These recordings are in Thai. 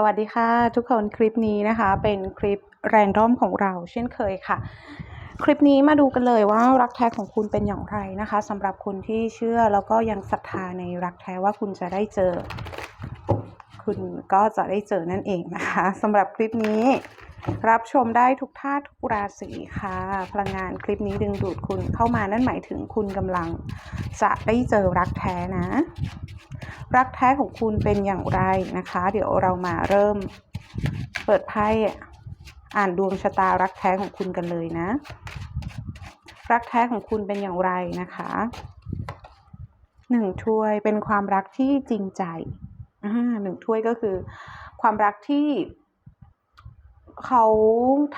สวัสดีค่ะทุกคนคลิปนี้นะคะเป็นคลิปแรนดอมของเราเช่นเคยค่ะ คลิปนี้มาดูกันเลยว่ารักแท้ของคุณเป็นอย่างไรนะคะสำหรับคนที่เชื่อแล้วก็ยังศรัทธาในรักแท้ว่าคุณจะได้เจอ คุณก็จะได้เจอนั่นเองนะคะสำหรับคลิปนี้ รับชมได้ทุกท่าทุกราศีค่ะ พลังงานคลิปนี้ดึงดูดคุณเข้ามานั่นหมายถึงคุณกำลัง จะได้เจอรักแท้นะ รักแท้ของคุณเป็นอย่างไรนะคะ เดี๋ยวเรามาเริ่มเปิดไพ่อ่านดวงชะตารักแท้ของคุณกันเลยนะ รักแท้ของคุณเป็นอย่างไรนะคะหนึ่งถ้วยเป็นความรักที่จริงใจหนึ่งถ้วยก็คือ ความรักที่ เขา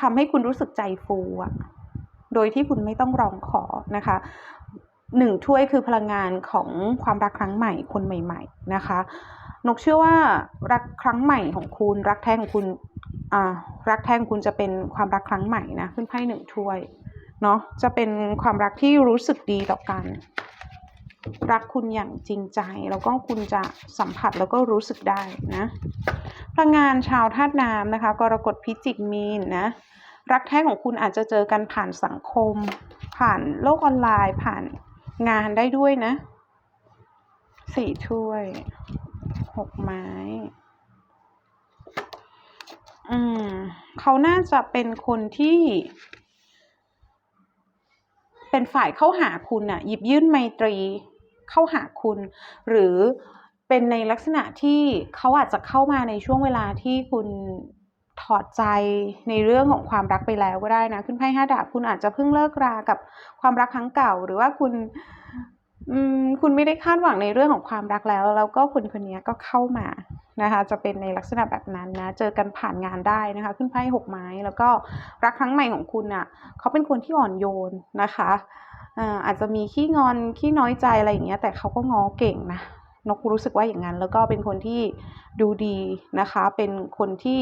ทำให้คุณรู้สึกใจฟูอะโดยที่คุณไม่ต้องร้องขอนะคะหนึ่งถ้วยคือพลังงานของความรักครั้งใหม่คนใหม่ ๆ นะคะนกเชื่อว่ารักครั้งใหม่ของคุณ รักแท้ของคุณอ่ารักแท้ของคุณจะเป็นความรักครั้งใหม่นะขึ้นไพ่หนึ่งถ้วยเนาะจะเป็นความรักที่รู้สึกดีต่อกัน รักคุณอย่างจริงใจ แล้วก็คุณจะสัมผัสแล้วก็รู้สึกได้นะพลังงานชาวธาตุน้ำนะคะกรกฎพิจิกมีนนะรักแท้ของคุณอาจจะเจอกันผ่านสังคม ผ่านโลกออนไลน์ผ่านงานได้ด้วยนะสี่ถ้วยหกไม้อืมเขาน่าจะเป็นคนที่ เป็นฝ่ายเข้าหาคุณอะหยิบยื่นไมตรี เข้าหาคุณ หรือเป็นในลักษณะที่เขาอาจจะเข้ามาในช่วงเวลาที่คุณถอดใจในเรื่องของความรักไปแล้วก็ได้นะขึ้นไพ่ห้าดาบคุณอาจจะเพิ่งเลิกรากับความรักครั้งเก่า หรือว่าคุณคุณไม่ได้คาดหวังในเรื่องของความรักแล้ว แล้วก็คนคนนี้ก็เข้ามานะคะ จะเป็นในลักษณะแบบนั้นนะ เจอกันผ่านงานได้นะคะ ขึ้นไพ่หกไม้แล้วก็รักครั้งใหม่ของคุณอะเขาเป็นคนที่อ่อนโยนนะคะ อาจจะมีขี้งอนขี้น้อยใจอะไรอย่างเงี้ยแต่เขาก็ง้อเก่งนะนกรู้สึกว่าอย่างนั้น แล้วก็เป็นคนที่ดูดีนะคะ เป็นคนที่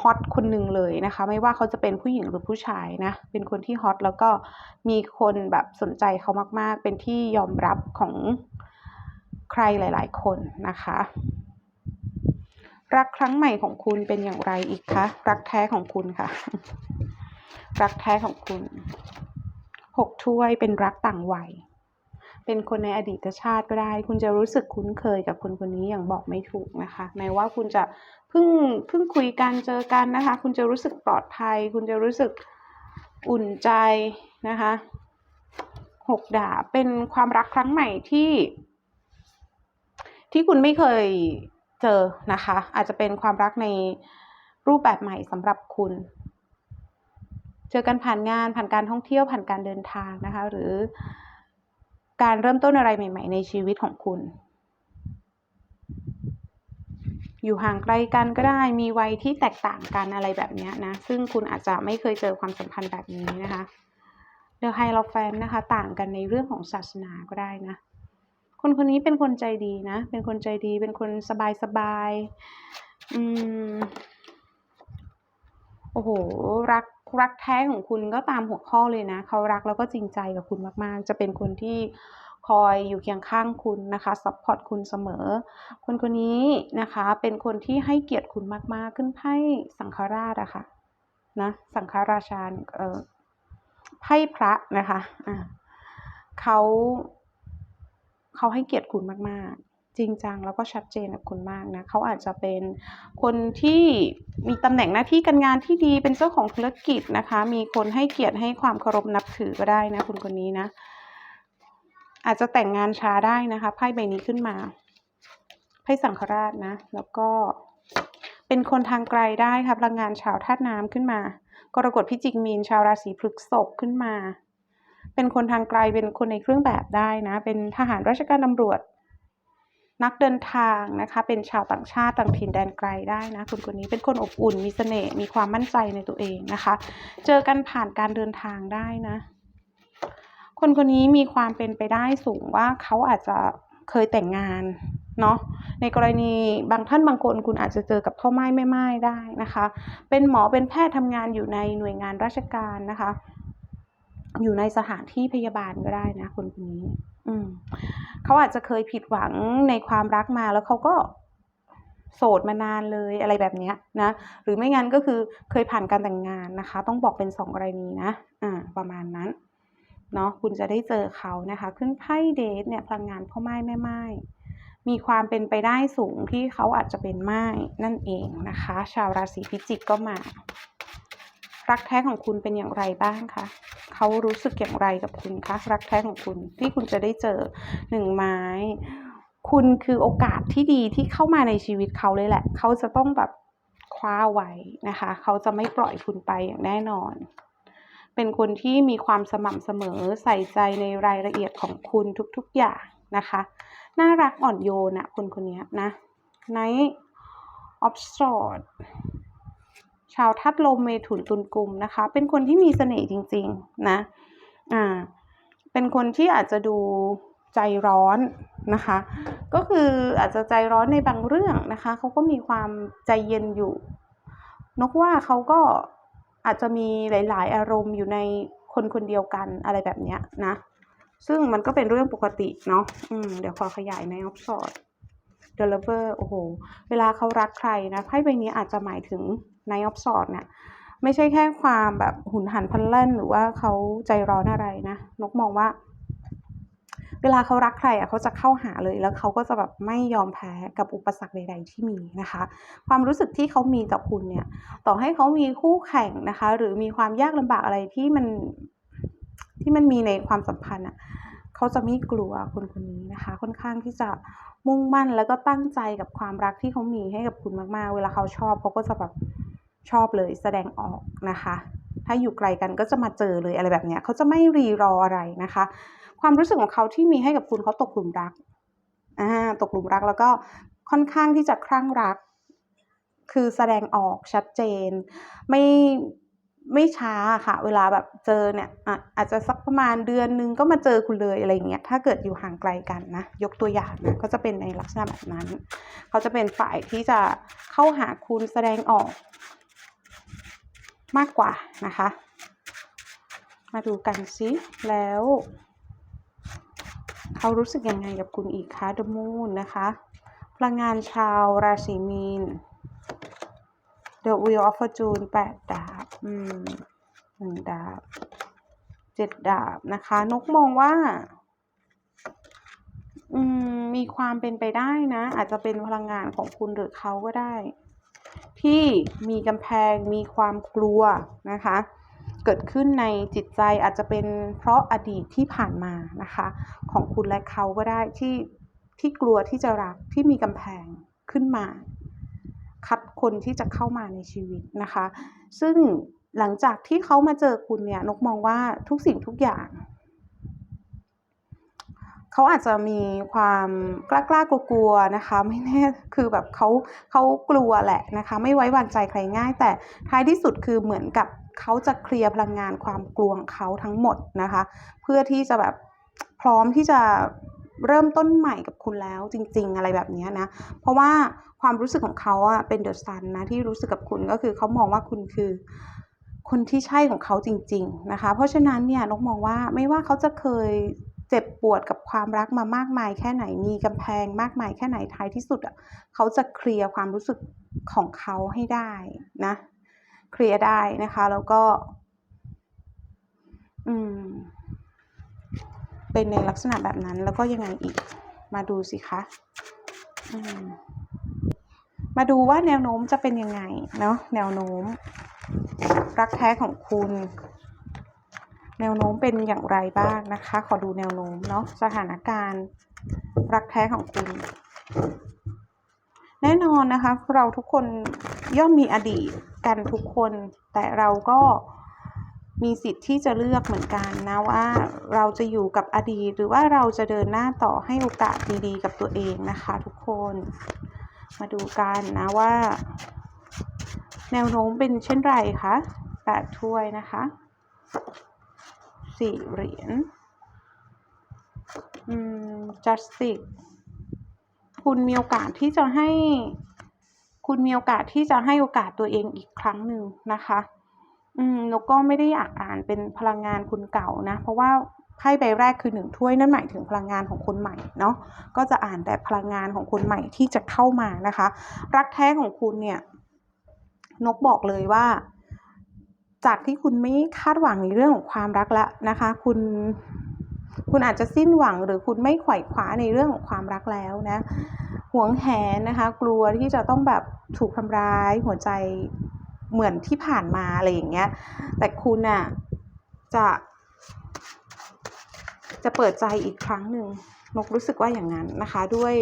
ฮอตคนหนึ่งเลยนะคะ ไม่ว่าเขาจะเป็นผู้หญิงหรือผู้ชายนะ เป็นคนที่ฮอตแล้วก็มีคนแบบสนใจเขามาก ๆ เป็นที่ยอมรับของใครหลาย ๆ คนนะคะ รักครั้งใหม่ของคุณเป็นอย่างไรอีกคะ รักแท้ของคุณค่ะ รักแท้ของคุณ หกถ้วยเป็นรักต่างวัย เป็นคนในอดีตชาติก็ได้ คุณจะรู้สึกคุ้นเคยกับคนคนนี้อย่างบอกไม่ถูกนะคะ แม้ว่าคุณจะเพิ่งเพิ่งคุยกันเจอกันนะคะ คุณจะรู้สึกปลอดภัย คุณจะรู้สึกอุ่นใจนะคะหกดาบเป็นความรักครั้งใหม่ที่ ที่คุณไม่เคยเจอนะคะ อาจจะเป็นความรักในรูปแบบใหม่สำหรับคุณ เจอกันผ่านงานผ่านการท่องเที่ยวผ่านการเดินทางนะคะ หรือการเริ่มต้นอะไรใหม่ ๆ ในชีวิตของคุณ อยู่ห่างไกลกันก็ได้มีวัยที่แตกต่างกันอะไรแบบนี้นะ ซึ่งคุณอาจจะไม่เคยเจอความสัมพันธ์แบบนี้นะคะเดอะไฮโลแฟนนะคะ ต่างกันในเรื่องของศาสนาก็ได้นะ คนคนนี้เป็นคนใจดีนะ เป็นคนใจดีเป็นคนสบายสบายอืม โอ้โห รักรักแท้ของคุณก็ตามหัวข้อเลยนะ เขารักแล้วก็จริงใจกับคุณมาก ๆ จะเป็นคนที่คอยอยู่เคียงข้างคุณนะคะซัพพอร์ตคุณเสมอ คนคนนี้นะคะเป็นคนที่ให้เกียรติคุณมาก ๆ ขึ้นไพ่สังฆราชอะคะ่ะนะสังฆราชาเออไพ่พระนะคะอ่าเขาเขาให้เกียรติคุณมาก ๆ จริงจังแล้วก็ชัดเจนกับคุณมากนะเขาอาจจะเป็นคนที่มีตำแหน่งหน้าที่การงานที่ดีเป็นเจ้าของธุรกิจนะคะ มีคนให้เกียรติให้ความเคารพนับถือก็ได้นะคุณคนนี้นะ อาจจะแต่งงานช้าได้นะคะไพ่ใบนี้ขึ้นมาไพ่สังฆราชนะ แล้วก็เป็นคนทางไกลได้ค่ะพลังงานชาวธาตุน้ำขึ้นมากรกฎพิจิกมีนชาวราศีพฤษภขึ้นมา เป็นคนทางไกลเป็นคนในเครื่องแบบได้นะ เป็นทหารราชการตำรวจ นักเดินทางนะคะ เป็นชาวต่างชาติต่างถิ่นแดนไกลได้นะคนคนนี้เป็นคนอบอุ่นมีเสน่ห์มีความมั่นใจในตัวเองนะคะ เจอกันผ่านการเดินทางได้นะ คนคนนี้มีความเป็นไปได้สูงว่าเขาอาจจะเคยแต่งงานเนาะในกรณีบางท่านบางคนคุณอาจจะเจอกับพ่อไม้แม่ไม้ได้นะคะ เป็นหมอเป็นแพทย์ทำงานอยู่ในหน่วยงานราชการนะคะ อยู่ในสถานที่พยาบาลก็ได้นะคนคนนี้ อืมเขาอาจจะเคยผิดหวังในความรักมาแล้วเขาก็โสดมานานเลยอะไรแบบนี้นะ หรือไม่งั้นก็คือเคยผ่านการแต่งงานนะคะ ต้องบอกเป็นสองกรณีนะ อ่า ประมาณนั้นเนาะคุณจะได้เจอเขานะคะ ขึ้นไพ่เดทเนี่ยพลังงานพ่อไม้แม่ไม้มีความเป็นไปได้สูงที่เขาอาจจะเป็นไม้นั่นเองนะคะ ชาวราศีพิจิกก็มา รักแท้ของคุณเป็นอย่างไรบ้างคะเขารู้สึกอย่างไรกับคุณคะรักแท้ของคุณที่คุณจะได้เจอหนึ่งไม้ คุณคือโอกาสที่ดีที่เข้ามาในชีวิตเขาเลยแหละ เขาจะต้องแบบคว้าไว้นะคะ เขาจะไม่ปล่อยคุณไปอย่างแน่นอน เป็นคนที่มีความสม่ำเสมอใส่ใจในรายละเอียดของคุณทุกๆอย่างนะคะ น่ารักอ่อนโยนอะคนคนนี้นะ Night of Swords ชาวทัดลมเมถุนตุลกุมนะคะ เป็นคนที่มีเสน่ห์จริงๆนะอ่าเป็นคนที่อาจจะดูใจร้อนนะคะ ก็คืออาจจะใจร้อนในบางเรื่องนะคะเขาก็มีความใจเย็นอยู่ นกว่าเขาก็อาจจะมีหลาย ๆ อารมณ์อยู่ในคนคนเดียวกันอะไรแบบเนี้ยนะ ซึ่งมันก็เป็นเรื่องปกติเนาะอืมเดี๋ยวขอขยายในออฟสอดเดลเวอร์โอ้โห เวลาเขารักใครนะไพ่ใบนี้อาจจะหมายถึง ในออฟสอดเนี่ยไม่ใช่แค่ความแบบหุนหันพลันแล่นหรือว่าเขาใจร้อนอะไรนะ นกมองว่า เวลาเขารักใครอะเขาจะเข้าหาเลยแล้วเขาก็จะแบบไม่ยอมแพ้กับอุปสรรคใด ๆ ที่มีนะคะ ความรู้สึกที่เขามีกับคุณเนี่ย ต่อให้เขามีคู่แข่งนะคะ หรือมีความยากลำบากอะไรที่มันที่มันมีในความสัมพันธ์อะเขาจะไม่กลัวคนคนนี้นะคะ ค่อนข้างที่จะมุ่งมั่นแล้วก็ตั้งใจกับความรักที่เขามีให้กับคุณมากๆ เวลาเขาชอบเขาก็จะแบบ ชอบเลยแสดงออกนะคะ ถ้าอยู่ไกลกันก็จะมาเจอเลยอะไรแบบเนี้ยเขาจะไม่รีรออะไรนะคะ ความรู้สึกของเขาที่มีให้กับคุณเขาตกหลุมรักอ่าตกหลุมรักแล้วก็ค่อนข้างที่จะคลั่งรัก คือแสดงออกชัดเจน ไม่ไม่ช้าค่ะ เวลาแบบเจอเนี่ยอะอาจจะสักประมาณเดือนนึงก็มาเจอคุณเลยอะไรอย่างเงี้ยถ้าเกิดอยู่ห่างไกลกันนะ ยกตัวอย่างนะก็จะเป็นในลักษณะแบบนั้น เขาจะเป็นฝ่ายที่จะเข้าหาคุณแสดงออก มากกว่านะคะ มาดูกันซิแล้ว เขารู้สึกยังไงกับคุณอีกคะ The Moon นะคะ พลังงานชาวราศีมีน The Wheel of Fortune แปดดาบอืมหนึ่งดาบเจ็ดดาบนะคะ นกมองว่าอืมมีความเป็นไปได้นะ อาจจะเป็นพลังงานของคุณหรือเขาก็ได้ ที่มีกำแพงมีความกลัวนะคะ เกิดขึ้นในจิตใจอาจจะเป็นเพราะอดีตที่ผ่านมานะคะ ของคุณและเขาก็ได้ที่ที่กลัวที่จะรักที่มีกำแพงขึ้นมา คัดคนที่จะเข้ามาในชีวิตนะคะ ซึ่งหลังจากที่เขามาเจอคุณเนี่ยนกมองว่าทุกสิ่งทุกอย่าง เขาอาจจะมีความกล้ากล้ากลัวๆนะคะ ไม่แน่คือแบบเขาเขากลัวแหละนะคะ ไม่ไว้วางใจใครง่าย แต่ท้ายที่สุดคือเหมือนกับเขาจะเคลียร์พลังงานความกลัวของเขาทั้งหมดนะคะ เพื่อที่จะแบบพร้อมที่จะเริ่มต้นใหม่กับคุณแล้วจริง ๆ อะไรแบบนี้นะ เพราะว่าความรู้สึกของเขาอะเป็นเดอะซันนะที่รู้สึกกับคุณก็คือเขามองว่าคุณคือคนที่ใช่ของเขาจริง ๆ นะคะ เพราะฉะนั้นเนี่ยนกมองว่าไม่ว่าเขาจะเคย เจ็บปวดกับความรักมามากมายแค่ไหนมีกำแพงมากมายแค่ไหนท้ายที่สุดอะเขาจะเคลียร์ความรู้สึกของเขาให้ได้นะเคลียร์ได้นะคะ แล้วก็ อืม เป็นในลักษณะแบบนั้นแล้วก็ยังไงอีก มาดูสิคะอืมมาดูว่าแนวโน้มจะเป็นยังไงเนาะแนวโน้ม รักแท้ของคุณ แนวโน้มเป็นอย่างไรบ้างนะคะ ขอดูแนวโน้มเนาะสถานการณ์รักแท้ของคุณ แน่นอนนะคะ เราทุกคนย่อมมีอดีตกันทุกคน แต่เราก็มีสิทธิ์ที่จะเลือกเหมือนกันนะว่าเราจะอยู่กับอดีต หรือว่าเราจะเดินหน้าต่อให้โอกาสดีๆ กับตัวเองนะคะทุกคน มาดูกันนะว่า แนวโน้มเป็นเช่นไรคะแปดถ้วยนะคะ สี่เหรียญอืม justice คุณมีโอกาสที่จะให้ คุณมีโอกาสที่จะให้โอกาสตัวเองอีกครั้งหนึ่งนะคะ อืมนกก็ไม่ได้อยากอ่านเป็นพลังงานคุณเก่านะ เพราะว่าไพ่ใบแรกคือหนึ่งถ้วยนั่นหมายถึงพลังงานของคนใหม่เนาะ ก็จะอ่านแต่พลังงานของคนใหม่ที่จะเข้ามานะคะ รักแท้ของคุณเนี่ย นกบอกเลยว่า จากที่คุณไม่คาดหวังในเรื่องของความรักแล้วนะคะ คุณคุณอาจจะสิ้นหวังหรือคุณไม่ไขว่คว้าในเรื่องของความรักแล้วนะหวงแหนนะคะ กลัวที่จะต้องแบบถูกทำร้าย หัวใจเหมือนที่ผ่านมาอะไรอย่างเงี้ย แต่คุณน่ะจะจะเปิดใจอีกครั้งหนึ่งนกรู้สึกว่าอย่างนั้นนะคะ ด้วย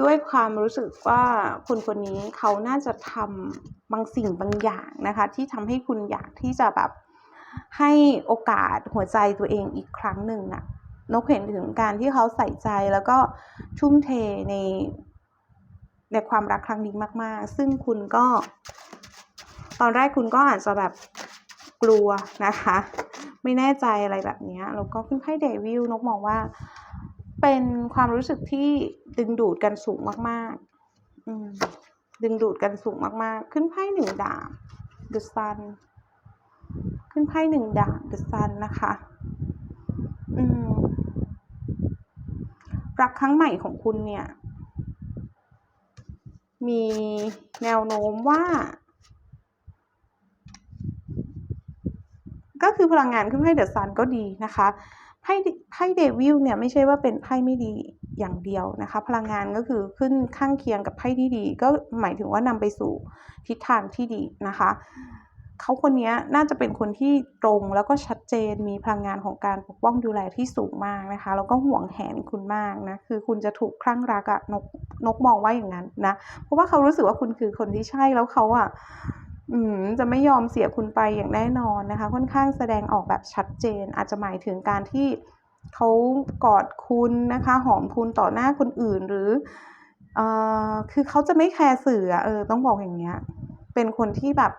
ด้วยความรู้สึกว่าคนคนนี้เขาน่าจะทำ บางสิ่งบางอย่างนะคะ ที่ทำให้คุณอยากที่จะแบบให้โอกาสหัวใจตัวเองอีกครั้งหนึ่งอะนกเห็นถึงการที่เขาใส่ใจแล้วก็ทุ่มเทในในความรักครั้งนี้มาก ๆ ซึ่งคุณก็ ตอนแรกคุณก็อาจจะแบบกลัวนะคะ ไม่แน่ใจอะไรแบบนี้แล้วก็ขึ้นไพ่เดวิลนกมองว่า เป็นความรู้สึกที่ดึงดูดกันสูงมาก ๆ อืม ดึงดูดกันสูงมากๆ ขึ้นไพ่หนึ่งดาบ The Sun ขึ้นไพ่หนึ่งดาบ The Sun นะคะ อืม รักครั้งใหม่ของคุณเนี่ย มีแนวโน้มว่า ก็คือพลังงานขึ้นไพ่เดอะซันก็ดีนะคะ ไพ่ไพ่เดวิลเนี่ยไม่ใช่ว่าเป็นไพ่ไม่ดี อย่างเดียวนะคะ พลังงานก็คือขึ้นข้างเคียงกับไพ่ที่ดี ก็หมายถึงว่านำไปสู่ทิศทางที่ดีนะคะเขาคนนี้น่าจะเป็นคนที่ตรงแล้วก็ชัดเจนมีพลังงานของการปกป้องดูแลที่สูงมากนะคะแล้วก็ห่วงแหนคุณมากนะคือคุณจะถูกคลั่งรักอะนกนกมองว่าอย่างนั้นนะเพราะว่าเขารู้สึกว่าคุณคือคนที่ใช่แล้วเขาอะจะไม่ยอมเสียคุณไปอย่างแน่นอนนะคะ ค่อนข้างแสดงออกแบบชัดเจน อาจจะหมายถึงการที่ เขากอดคุณนะคะ หอมคุณต่อหน้าคนอื่นหรือเอ่อคือเขาจะไม่แคร์สื่อเออ ต้องบอกอย่างเงี้ย เป็นคนที่แบบ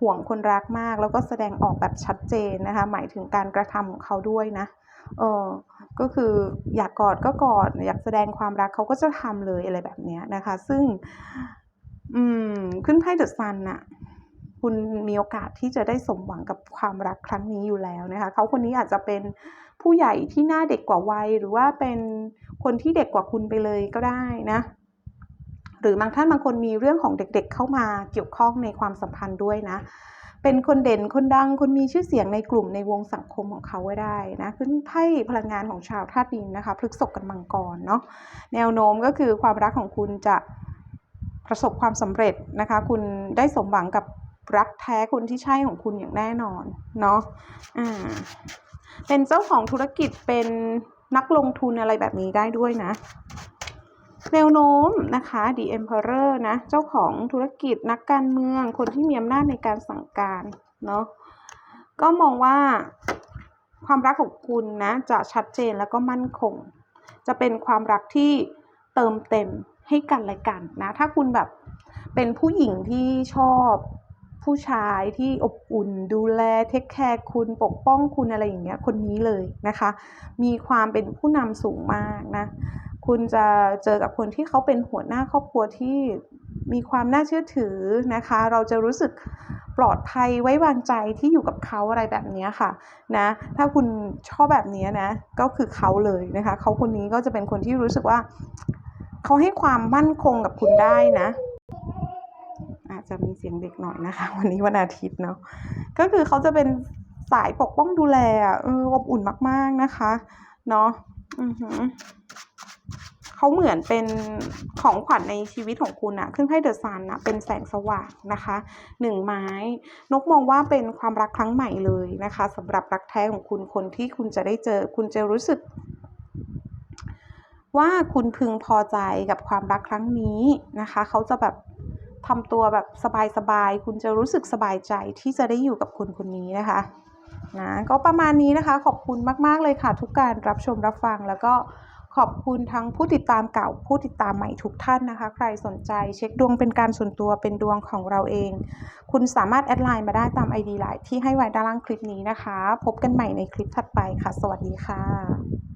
ห่วงคนรักมาก แล้วก็แสดงออกแบบชัดเจนนะคะ หมายถึงการกระทำของเขาด้วยนะ เออ ก็คืออยากกอดก็กอด อยากแสดงความรักเขาก็จะทำเลยอะไรแบบนี้นะคะ ซึ่ง อืม ขึ้นไพ่เดอะซันน่ะ คุณมีโอกาสที่จะได้สมหวังกับความรักครั้งนี้อยู่แล้วนะคะเขาคนนี้อาจจะเป็นผู้ใหญ่ที่หน้าเด็กกว่าวัย หรือว่าเป็นคนที่เด็กกว่าคุณไปเลยก็ได้นะ หรือบางท่านบางคนมีเรื่องของเด็กๆเข้ามาเกี่ยวข้องในความสัมพันธ์ด้วยนะ เป็นคนเด่นคนดังคนมีชื่อเสียงในกลุ่มในวงสังคมของเขาไว้ได้นะขึ้นไพ่พลังงานของชาวธาตุดินนะคะพฤกษกกับมังกรเนาะแนวโน้มก็คือความรักของคุณจะประสบความสำเร็จนะคะ คุณได้สมหวังกับ รักแท้คนที่ใช่ของคุณอย่างแน่นอนเนาะอ่าเป็นเจ้าของธุรกิจเป็นนักลงทุนอะไรแบบนี้ได้ด้วยนะ แนวโน้มนะคะ The Emperor นะ เจ้าของธุรกิจนักการเมือง คนที่มีอำนาจในการสั่งการเนาะก็มองว่าความรักของคุณนะจะชัดเจนแล้วก็มั่นคง จะเป็นความรักที่เติมเต็มให้กันและกันนะ ถ้าคุณแบบเป็นผู้หญิงที่ชอบ ผู้ชายที่อบอุ่น ดูแลเทคแคร์คุณปกป้องคุณอะไรอย่างเงี้ยคนนี้เลยนะคะ มีความเป็นผู้นำสูงมากนะคุณจะเจอกับคนที่เขาเป็นหัวหน้าครอบครัวที่มีความน่าเชื่อถือนะคะ เราจะรู้สึกปลอดภัยไว้วางใจที่อยู่กับเขาอะไรแบบนี้ค่ะนะถ้าคุณชอบแบบนี้นะก็คือเขาเลยนะคะเขาคนนี้ก็จะเป็นคนที่รู้สึกว่า เขาให้ความมั่นคงกับคุณได้นะ อาจจะมีเสียงเด็กหน่อยนะคะ วันนี้วันอาทิตย์เนาะก็คือเขาจะเป็นสายปกป้องดูแลอะเอออบอุ่นมาก ๆนะคะ เนาะเขาเหมือนเป็นของขวัญในชีวิตของคุณอะขึ้นไพ่เดอะซันอะเป็นแสงสว่างนะคะหนึ่งไม้ นกมองว่าเป็นความรักครั้งใหม่เลยนะคะสำหรับรักแท้ของคุณคนที่คุณจะได้เจอ คุณจะรู้สึก ว่าคุณพึงพอใจกับความรักครั้งนี้นะคะ เขาจะแบบ ทำตัวแบบสบายๆ คุณจะรู้สึกสบายใจที่จะได้อยู่กับคนคนนี้นะคะนะก็ประมาณนี้นะคะขอบคุณมาก ๆ เลยค่ะ ทุกการรับชมรับฟังแล้วก็ขอบคุณทั้งผู้ติดตามเก่าผู้ติดตามใหม่ทุกท่านนะคะ ใครสนใจเช็คดวงเป็นการส่วนตัวเป็นดวงของเราเอง คุณสามารถแอดไลน์มาได้ตาม ID ไลน์ที่ให้ไว้ด้านล่างคลิปนี้นะคะ พบกันใหม่ในคลิปถัดไปค่ะ สวัสดีค่ะ